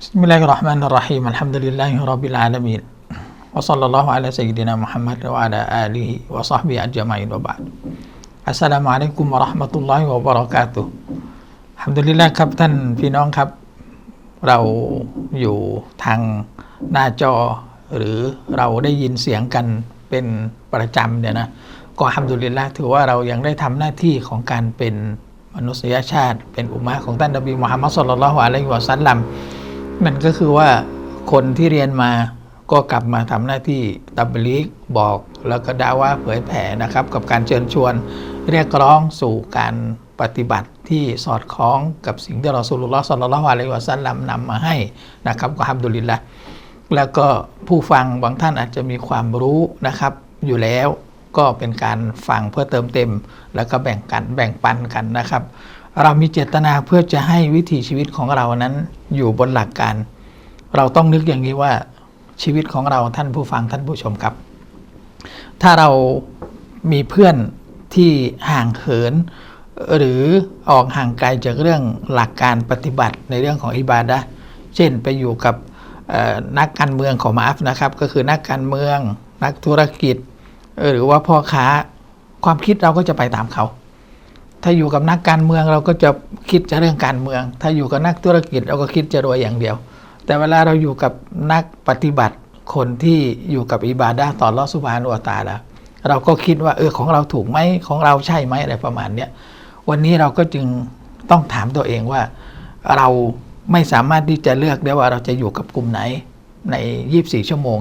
بسم الله الرحمن الرحيم الحمد لله رب العالمين وصلى الله على سيدنا محمد وعلى آله وصحبه أجمعين وبعد السلام عليكم ورحمة الله وبركاته ฮัมดุลิลละครับท่านพี่น้องครับ เราอยู่ทางหน้าจอ หรือเราได้ยินเสียงกันเป็นประจำเนี่ยนะก็ฮัมดุลิลละถือว่าเรายังได้ทำหน้าที่ของการเป็นมนุษยชาติ เป็นอุมมะของท่านนบีมุฮัมมัดสุลลัลลอฮุอะลัยฮิวะสัลลัม นั่นก็คือว่าคนที่เรียนมาก็กลับมาทำหน้าที่ตับลิกบอกแล้วก็ด่าว่าเผยแผ่นะครับ กับการเชิญชวน เรียกร้องสู่การปฏิบัติที่สอดคล้องกับสิ่งที่เราสุลลัลลอฮ์สัลลัลอฮุอะลัยวะสัลลัมนำมาให้นะครับก็ฮัมดุลิลละแล้วก็ผู้ฟังบางท่านอาจจะมีความรู้นะครับ อยู่แล้วก็เป็นการฟังเพื่อเติมเต็ม แล้วก็แบ่งกันแบ่งปันกันนะครับ เรามีเจตนาเพื่อจะให้วิถีชีวิตของเรานั้นอยู่บนหลักการ เราต้องนึกอย่างนี้ว่าชีวิตของเราท่านผู้ฟังท่านผู้ชมครับ ถ้าเรามีเพื่อนที่ห่างเหิน หรือออกห่างไกลจากเรื่องหลักการปฏิบัติในเรื่องของอิบาดะเช่นไปอยู่กับนักการเมืองของมาอัฟนะครับ ก็คือนักการเมือง นักธุรกิจ หรือว่าพ่อค้าความคิดเราก็จะไปตามเขา ถ้าอยู่กับนักการเมืองเราก็จะคิดจะเรื่องการเมือง ถ้าอยู่กับนักธุรกิจเราก็คิดจะรวยอย่างเดียว แต่เวลาเราอยู่กับนักปฏิบัติคนที่อยู่กับอิบาดะห์ต่อรอสุบานอวตาละเราก็คิดว่าเออของเราถูกไหมของเราใช่ไหมอะไรประมาณเนี้ยวันนี้เราก็จึงต้องถามตัวเองว่า เราไม่สามารถที่จะเลือกได้ว่าเราจะอยู่กับกลุ่มไหนใน 24 ชั่วโมง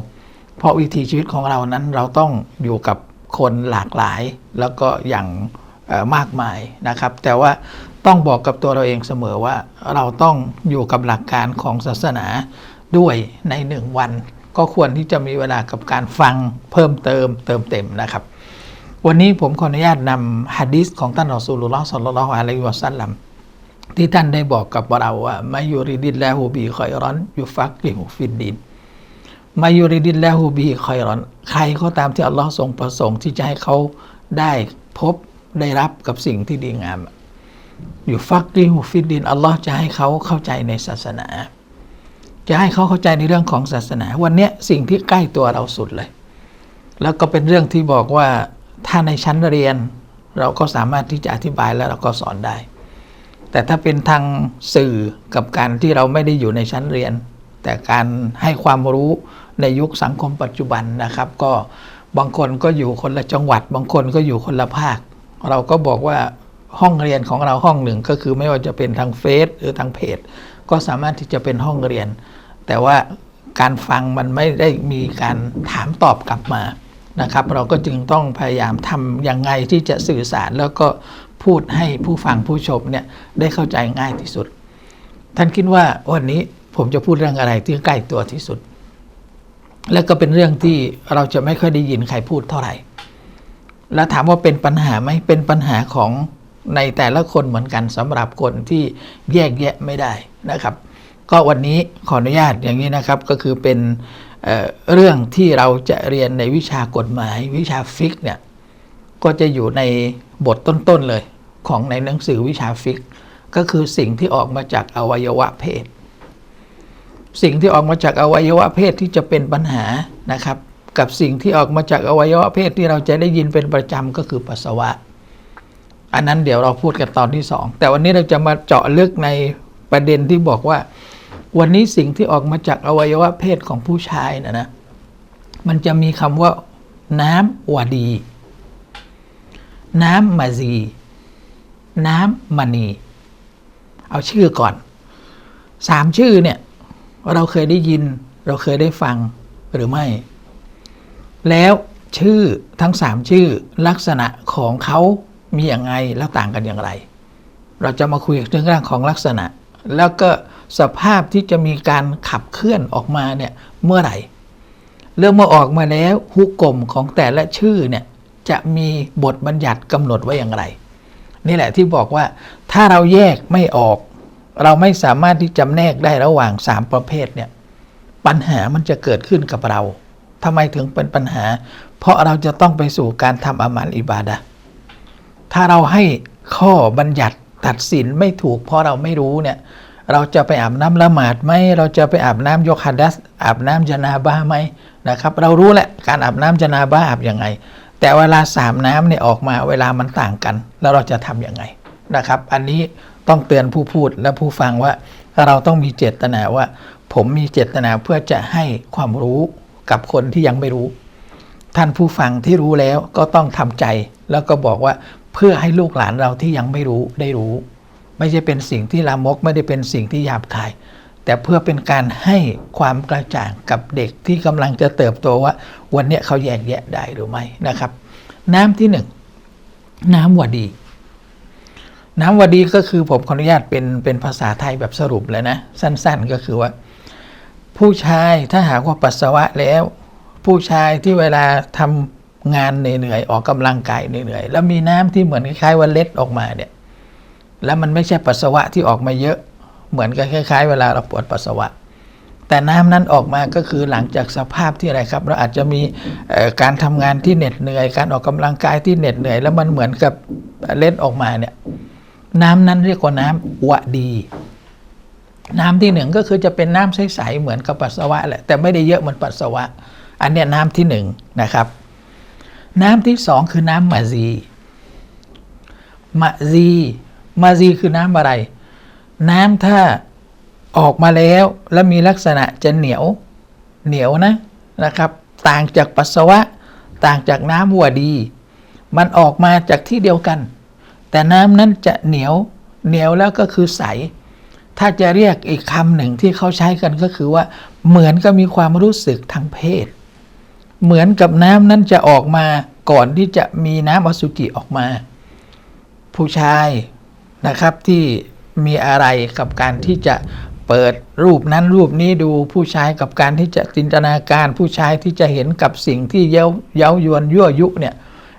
เพราะวิถีชีวิตของเรานั้นเราต้องอยู่กับคนหลากหลาย แล้วก็อย่าง มากมายนะครับ แต่ว่าต้องบอกกับตัวเราเองเสมอว่าเราต้องอยู่กับหลักการของศาสนาด้วยในหนึ่งวัน ก็ควรที่จะมีเวลากับการฟังเพิ่มเติมเติมเต็มนะครับ วันนี้ผมขออนุญาตนำฮะดีษของท่านอสูลุลลอฮ์สัลลัลลอฮุอะลัยฮิวะสัลลัมที่ท่านได้บอกกับเราว่ามายูริดิลลาฮูบีคอยรอนยุฟักกิฮุฟิดดินมายูริดินแล้วฮูบีคอยรอน ใครก็ตามที่อัลลอฮ์ทรงประสงค์ที่จะให้เขาได้พบ ได้รับกับสิ่งที่ดีงาม อยู่ฟักดิฮูฟิดดินอัลลอฮ์จะให้เขาเข้าใจในศาสนา จะให้เขาเข้าใจในเรื่องของศาสนา วันนี้สิ่งที่ใกล้ตัวเราสุดเลย แล้วก็เป็นเรื่องที่บอกว่าถ้าในชั้นเรียน เราก็สามารถที่จะอธิบายแล้วเราก็สอนได้ แต่ถ้าเป็นทางสื่อกับการที่เราไม่ได้อยู่ในชั้นเรียน แต่การให้ความรู้ในยุคสังคมปัจจุบันนะครับ ก็บางคนก็อยู่คนละจังหวัด บางคนก็อยู่คนละภาค เราก็บอกว่าห้องเรียนของเราห้องหนึ่งก็คือไม่ว่าจะเป็นทางเฟซหรือทางเพจ ก็สามารถที่จะเป็นห้องเรียน แต่ว่าการฟังมันไม่ได้มีการถามตอบกลับมานะครับ เราก็จึงต้องพยายามทำยังไงที่จะสื่อสารแล้วก็พูดให้ผู้ฟังผู้ชมเนี่ยได้เข้าใจง่ายที่สุด ท่านคิดว่าวันนี้ผมจะพูดเรื่องอะไรที่ใกล้ตัวที่สุด และก็เป็นเรื่องที่เราจะไม่ค่อยได้ยินใครพูดเท่าไหร่ แล้วถามว่าเป็นปัญหาไหมเป็นปัญหาของในแต่ละคนเหมือนกันสำหรับคนที่แยกแยะไม่ได้นะครับ ก็วันนี้ขออนุญาตอย่างนี้นะครับก็คือเป็นเเรื่องที่เราจะเรียนในวิชากฎหมาย วิชาฟิกเนี่ยก็จะอยู่ในบทต้นๆเลยของในหนังสือวิชาฟิก ก็คือสิ่งที่ออกมาจากอวัยวะเพศ สิ่งที่ออกมาจากอวัยวะเพศที่จะเป็นปัญหานะครับ กับสิ่งที่ออกมาจากอวัยวะเพศที่เราจะได้ยินเป็นประจำก็คือปัสสาวะ อันนั้นเดี๋ยวเราพูดกันตอนที่สองแต่วันนี้เราจะมาเจาะลึกในประเด็นที่บอกว่า วันนี้สิ่งที่ออกมาจากอวัยวะเพศของผู้ชายนะนะมันจะมีคำว่า น้ำวดี น้ำมาซีน้ำมณี เอาชื่อก่อนสามชื่อเนี่ย เราเคยได้ยิน เราเคยได้ฟังหรือไม่ แล้วชื่อทั้งสามชื่อลักษณะของเขามีอย่างไงแล้วต่างกันอย่างไร เราจะมาคุยเรื่องของลักษณะ แล้วก็สภาพที่จะมีการขับเคลื่อนออกมาเนี่ยเมื่อไหร่ เรื่องเมื่อออกมาแล้วฮุกกลมของแต่ละชื่อเนี่ยจะมีบทบัญญัติกำหนดไว้อย่างไร นี่แหละที่บอกว่าถ้าเราแยกไม่ออก เราไม่สามารถที่จำแนกได้ระหว่างสามประเภทเนี่ยปัญหามันจะเกิดขึ้นกับเรา ทำไมถึงเป็นปัญหา เพราะเราจะต้องไปสู่การทำอามัลอิบาดะถ้าเราให้ข้อบัญญัติตัดสินไม่ถูก เพราะเราไม่รู้เนี่ยเราจะไปอาบน้ำละหมาดไหมเราจะไปอาบน้ำยกฮัดดัสอาบน้ำจนาบ้าไหมนะครับ เรารู้แหละการอาบน้ำจนาบ้าอาบยังไง แต่เวลาสามน้ำเนี่ยออกมาเวลามันต่างกัน แล้วเราจะทำยังไงนะครับ อันนี้ต้องเตือนผู้พูดและผู้ฟังว่าเราต้องมีเจตนาว่า ผมมีเจตนาเพื่อจะให้ความรู้ กับคนที่ยังไม่รู้ ท่านผู้ฟังที่รู้แล้วก็ต้องทำใจ แล้วก็บอกว่าเพื่อให้ลูกหลานเราที่ยังไม่รู้ได้รู้ ไม่ใช่เป็นสิ่งที่ลามกไม่ได้เป็นสิ่งที่หยาบคาย แต่เพื่อเป็นการให้ความกระจ่างกับเด็กที่กำลังจะเติบโตว่า วันนี้เขาแยกแยะได้หรือไม่นะครับ น้ำที่หนึ่งน้ำวดี น้ำวดีก็คือผมขออนุญาตเป็นเป็นภาษาไทยแบบสรุปเลยนะ สั้น ๆ ก็คือว่า ผู้ชายถ้าหากว่าปัสสาวะแล้ว ผู้ชายที่เวลาทำงานเหนื่อยๆออกกำลังกายเหนื่อยๆแล้วมีน้ำที่เหมือนคล้ายๆว่าเล็ดออกมาเนี่ยแล้วมันไม่ใช่ปัสสาวะที่ออกมาเยอะ เหมือนกับคล้าย ๆ เวลาเราปวดปัสสาวะ แต่น้ำนั้นออกมาก็คือหลังจากสภาพที่อะไรครับ เราอาจจะมีการทำงานที่เหน็ดเหนื่อย การออกกำลังกายที่เหน็ดเหนื่อย แล้วมันเหมือนกับเล็ดออกมาเนี่ยน้ำนั้นเรียกว่าน้ำวดี น้ำที่หนึ่งก็คือจะเป็นน้ำใสๆเหมือนกับปัสสาวะแหละแต่ไม่ได้เยอะเหมือนปัสสาวะ อันเนี้ยน้ำที่หนึ่งนะครับ น้ำที่สองคือน้ำมาซีมาซีมาซีคือน้ำอะไร น้ำถ้าออกมาแล้วแล้วมีลักษณะจะเหนียวเหนียวนะนะครับ ต่างจากปัสสาวะ ต่างจากน้ำวัวดี มันออกมาจากที่เดียวกัน แต่น้ำนั้นจะเหนียวเหนียวแล้วก็คือใส ถ้าจะเรียกอีกคำหนึ่งที่เขาใช้กันก็คือว่า เหมือนกับมีความรู้สึกทางเพศ เหมือนกับน้ำนั้นจะออกมาก่อนที่จะมีน้ำอสุจิออกมา ผู้ชายนะครับที่มีอะไรกับการที่จะเปิดรูปนั้นรูปนี้ดูผู้ชายกับการที่จะจินตนาการผู้ชายที่จะเห็นกับสิ่งที่เย้าเย้ายวนยั่วยุเนี่ย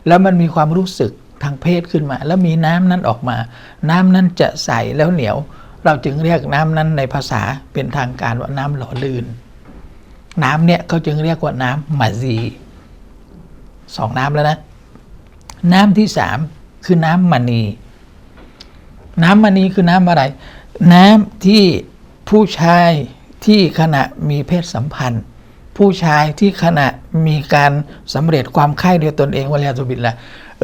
แล้วมันมีความรู้สึกทางเพศขึ้นมา แล้วมีน้ำนั้นออกมา น้ำนั้นจะใสแล้วเหนียว เราจึงเรียกน้ำนั้นในภาษาเป็นทางการว่าน้ำหล่อลื่น น้ำเนี่ยเขาจึงเรียกว่าน้ำมาซีสองน้ำแล้วนะ น้ำที่สามคือน้ำมณี น้ำมณีคือน้ำอะไร น้ำที่ผู้ชายที่ขณะมีเพศสัมพันธ์ ผู้ชายที่ขณะมีการสำเร็จความไข้ด้วยตนเองวะเลียตุบิดละ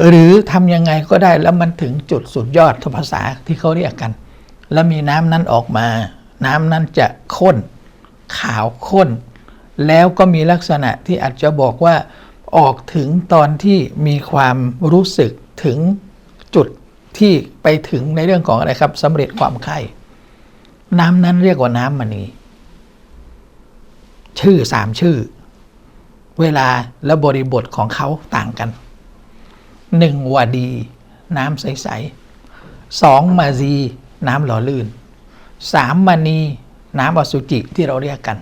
หรือทำยังไงก็ได้แล้วมันถึงจุดสุดยอดภาษาที่เขาเรียกกัน แล้วมีน้ำนั้นออกมา น้ำนั้นจะข้น ขาวข้น แล้วก็มีลักษณะที่อาจจะบอกว่า ออกถึงตอนที่มีความรู้สึกถึงจุดที่ไปถึงในเรื่องของอะไรครับสำเร็จความไข้น้ำนั้นเรียกว่าน้ำมณีชื่อสามชื่อ เวลาและบริบทของเขาต่างกันหนึ่งวาดี น้ำใสๆสองมาซี น้ำหล่อลื่น สามมณีน้ำอสุจิที่เราเรียกกัน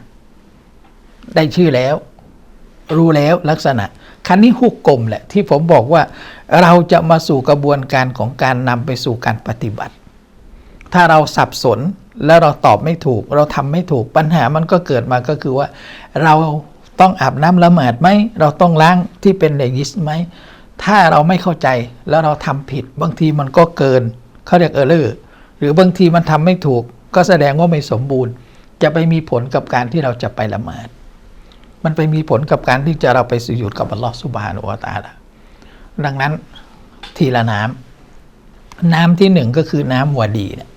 ได้ชื่อแล้ว รู้แล้วลักษณะ คันนี้ฮุกกลมแหละที่ผมบอกว่า เราจะมาสู่กระบวนการของการนำไปสู่การปฏิบัติ ถ้าเราสับสนแล้วเราตอบไม่ถูก เราทำไม่ถูกปัญหามันก็เกิดมาก็คือว่า เราต้องอาบน้ำละหมาดไหมเราต้องล้างที่เป็นเนยิสไหมถ้าเราไม่เข้าใจแล้วเราทำผิด บางทีมันก็เกินเขาเรียกเออร์เลอร์ หรือบางทีมันทำไม่ถูกก็แสดงว่าไม่สมบูรณ์ จะไปมีผลกับการที่เราจะไปละหมาดมันไปมีผลกับการที่จะเราไปสุยุดกับอัลลอฮฺสุบฮานุวตาลาดังนั้นทีละน้ำน้ำที่หนึ่งก็คือน้ำวดีเนี่ย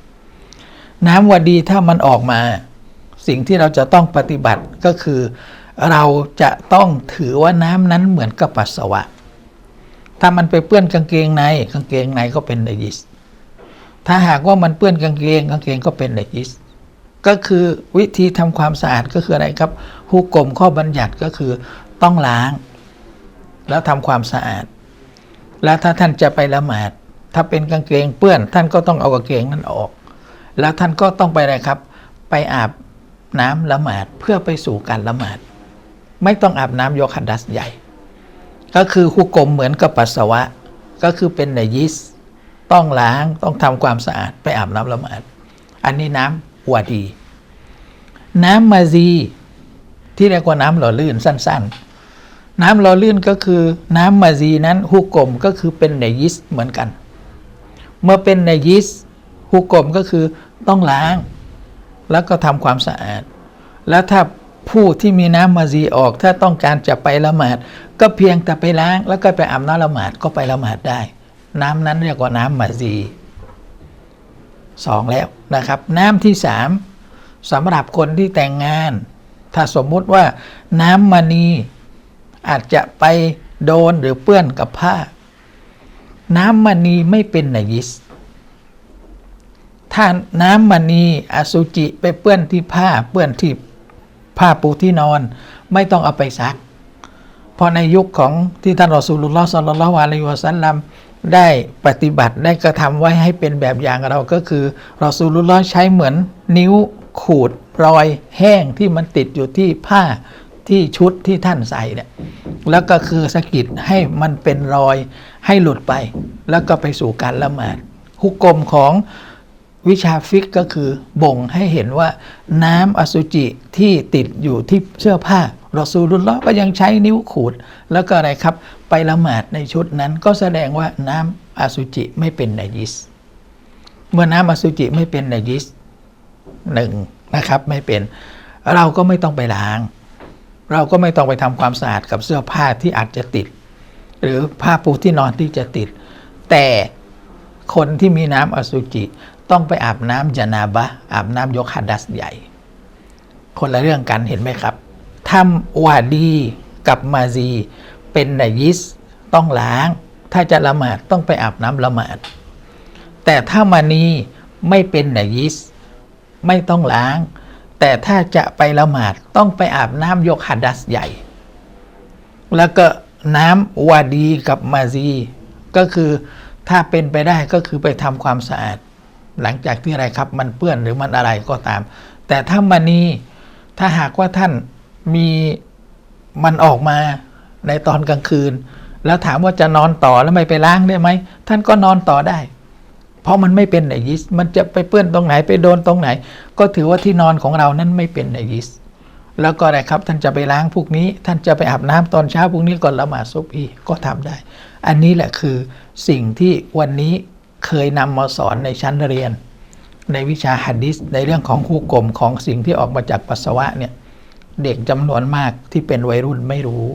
น้ำวดีถ้ามันออกมาสิ่งที่เราจะต้องปฏิบัติก็คือ เราจะต้องถือว่าน้ำนั้นเหมือนกับปัสสาวะ ถ้ามันไปเปื้อนกางเกงในกางเกงในก็เป็นนยิส ถ้าหากว่ามันเปื้อนกางเกงกางเกงก็เป็นไนยิสก็คือวิธีทำความสะอาดก็คืออะไรครับฮุกกลมข้อบัญญัติก็คือต้องล้าง แล้วทำความสะอาด แล้วถ้าท่านจะไปละหมาด ถ้าเป็นกางเกงเปื้อน ท่านก็ต้องเอากางเกงนั้นออก แล้วท่านก็ต้องไปอะไรครับ ไปอาบน้ำละหมาดเพื่อไปสู่การละหมาด ไม่ต้องอาบน้ำยกขันดัสใหญ่ ก็คือฮุกกลมเหมือนกับปัสสาวะ ก็คือเป็นนยิสต ต้องล้างต้องทำความสะอาดไปอาบน้ำละหมาดอันนี้น้ำวาดี น้ำมาซีที่เรียกว่าน้ำหล่อลื่นสั้น ๆ น้ำหล่อลื่นก็คือน้ำมาซีนั้นฮุกกลมก็คือเป็นเนยิสเหมือนกัน เมื่อเป็นเนยิสฮุกกลมก็คือต้องล้าง แล้วก็ทำความสะอาด แล้วถ้าผู้ที่มีน้ำมาซีออก ถ้าต้องการจะไปละหมาด ก็เพียงแต่ไปล้าง แล้วก็ไปอาบน้ำละหมาดก็ไปละหมาดได้ น้ำนั้นเรียกว่าน้ำมาซีสองแล้วนะครับ น้ำที่สามสำหรับคนที่แต่งงาน ถ้าสมมุติว่าน้ำมณีอาจจะไปโดนหรือเปื้อนกับผ้า น้ำมณีไม่เป็นนยิส ถ้าน้ำมณีอสุจิไปเปื้อนที่ผ้าเปื้อนที่ผ้าปูที่นอน ไม่ต้องเอาไปซัก เพราะในยุคของที่ท่านรอสูลุลลอฮ์สัลลัลลอฮุอะลัยฮิวะสัลลัม ได้ปฏิบัติได้กระทำไว้ให้เป็นแบบอย่างเราก็คือเรอสูลุลลอใช้เหมือนนิ้วขูดรอยแห้งที่มันติดอยู่ที่ผ้าที่ชุดที่ท่านใส่เนี่ยแล้วก็คือสะกิดให้มันเป็นรอยให้หลุดไป แล้วก็ไปสู่การละหมาดฮุกกลมของวิชาฟิกก็คือบ่งให้เห็นว่าน้ำอสุจิที่ติดอยู่ที่เสื้อผ้า รอซูลุลลอฮ์ก็ยังใช้นิ้วขูด แล้วก็อะไรครับ ไปละหมาดในชุดนั้น ก็แสดงว่าน้ำอสุจิไม่เป็นนายิส เมื่อน้ำอสุจิไม่เป็นนายิสหนึ่งนะครับไม่เป็น เราก็ไม่ต้องไปล้าง เราก็ไม่ต้องไปทำความสะอาดกับเสื้อผ้าที่อาจจะติด หรือผ้าปูที่นอนที่จะติด แต่คนที่มีน้ำอสุจิต้องไปอาบน้ำจานาบะอาบน้ำยกฮัดดัสใหญ่ คนละเรื่องกันเห็นไหมครับ ทำวาดีกับมาซี เป็นนายิสต้องล้าง ถ้าจะละหมาดต้องไปอาบน้ำละหมาด แต่ถ้ามานีไม่เป็นนายิสไม่ต้องล้าง แต่ถ้าจะไปละหมาดต้องไปอาบน้ำยกฮัดดัสใหญ่ แล้วก็น้ำวาดีกับมาซี ก็คือถ้าเป็นไปได้ก็คือไปทำความสะอาด หลังจากที่อะไรครับมันเปื้อนหรือมันอะไรก็ตาม แต่ถ้ามานีถ้าหากว่าท่าน มีมันออกมาในตอนกลางคืน แล้วถามว่าจะนอนต่อแล้วไม่ไปล้างได้ไหม ท่านก็นอนต่อได้ เพราะมันไม่เป็นไนยิสมันจะไปเปื้อนตรงไหนไปโดนตรงไหน ก็ถือว่าที่นอนของเรานั้นไม่เป็นไนยิสแล้วก็อะไรครับท่านจะไปล้างพวกนี้ ท่านจะไปอาบน้ำตอนเช้าพวกนี้ก่อนละหมาดซุบอีก็ทำได้ อันนี้แหละคือสิ่งที่วันนี้เคยนำมาสอนในชั้นเรียน ในวิชาฮัดดิสในเรื่องของคู่กลมของสิ่งที่ออกมาจากปัสสาวะเนี่ย เด็กจำนวนมากที่เป็นวัยรุ่นไม่รู้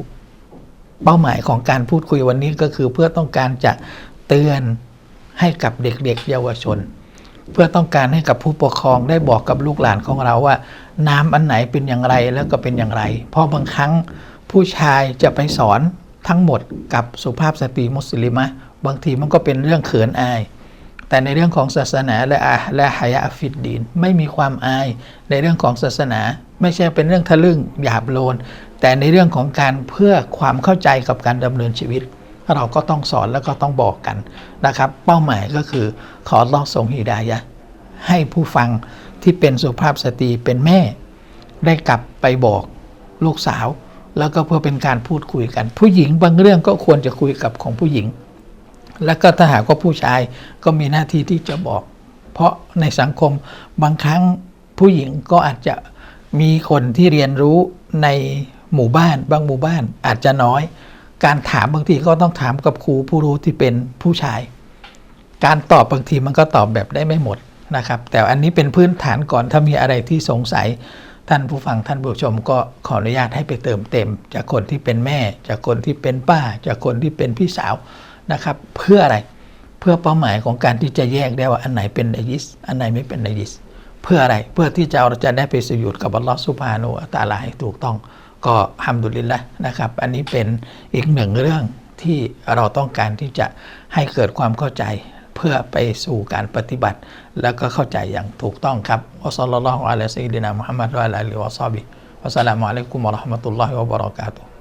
เป้าหมายของการพูดคุยวันนี้ก็คือเพื่อต้องการจะเตือนให้กับเด็กๆเยาวชน เพื่อต้องการให้กับผู้ปกครองได้บอกกับลูกหลานของเราว่า น้ำอันไหนเป็นอย่างไรแล้วก็เป็นอย่างไร เพราะบางครั้งผู้ชายจะไปสอนทั้งหมดกับสุภาพสตรีมุสลิมะบางทีมันก็เป็นเรื่องเขินอาย แต่ในเรื่องของศาสนาและอาและหายะฟิดดีน ไม่มีความอายในเรื่องของศาสนา ไม่ใช่เป็นเรื่องทะลึ่งหยาบโลน แต่ในเรื่องของการเพื่อความเข้าใจกับการดำเนินชีวิต เราก็ต้องสอนแล้วก็ต้องบอกกันนะครับ เป้าหมายก็คือขอลอกส่งฮิดายะให้ผู้ฟังที่เป็นสุภาพสตรีเป็นแม่ ได้กลับไปบอกลูกสาว แล้วก็เพื่อเป็นการพูดคุยกัน ผู้หญิงบางเรื่องก็ควรจะคุยกับของผู้หญิง แล้วก็ถ้าหากว่าผู้ชายก็มีหน้าที่ที่จะบอก เพราะในสังคมบางครั้งผู้หญิงก็อาจจะมีคนที่เรียนรู้ในหมู่บ้าน บางหมู่บ้านอาจจะน้อย การถามบางทีก็ต้องถามกับครูผู้รู้ที่เป็นผู้ชาย การตอบบางทีมันก็ตอบแบบได้ไม่หมดนะครับ แต่อันนี้เป็นพื้นฐานก่อนถ้ามีอะไรที่สงสัยท่านผู้ฟังท่านผู้ชมก็ขออนุญาตให้ไปเติมเต็ม จากคนที่เป็นแม่ จากคนที่เป็นป้า จากคนที่เป็นพี่สาว นะครับเพื่ออะไรเพื่อเป้าหมายของการที่จะแยกได้ว่าอันไหนเป็นนายิสอันไหนไม่เป็นนายิสเพื่ออะไรเพื่อที่จะเราจะได้ไปสยุดกับอัลลอฮฺสุบฮานุวะตาลาให้ถูกต้องก็ฮัมดุลิลละนะครับ อันนี้เป็นอีกหนึ่งเรื่องที่เราต้องการที่จะให้เกิดความเข้าใจเพื่อไปสู่การปฏิบัติ แล้วก็เข้าใจอย่างถูกต้องครับอัสลลัลลอฮุอะลัยฮิสซัลลัมมุฮัมมัดวะอะลัยฮิวะซอบิวะสสลามุอะลัยกุมวะราะห์มะตุลลอฮิวะบะเราะกาตุฮ์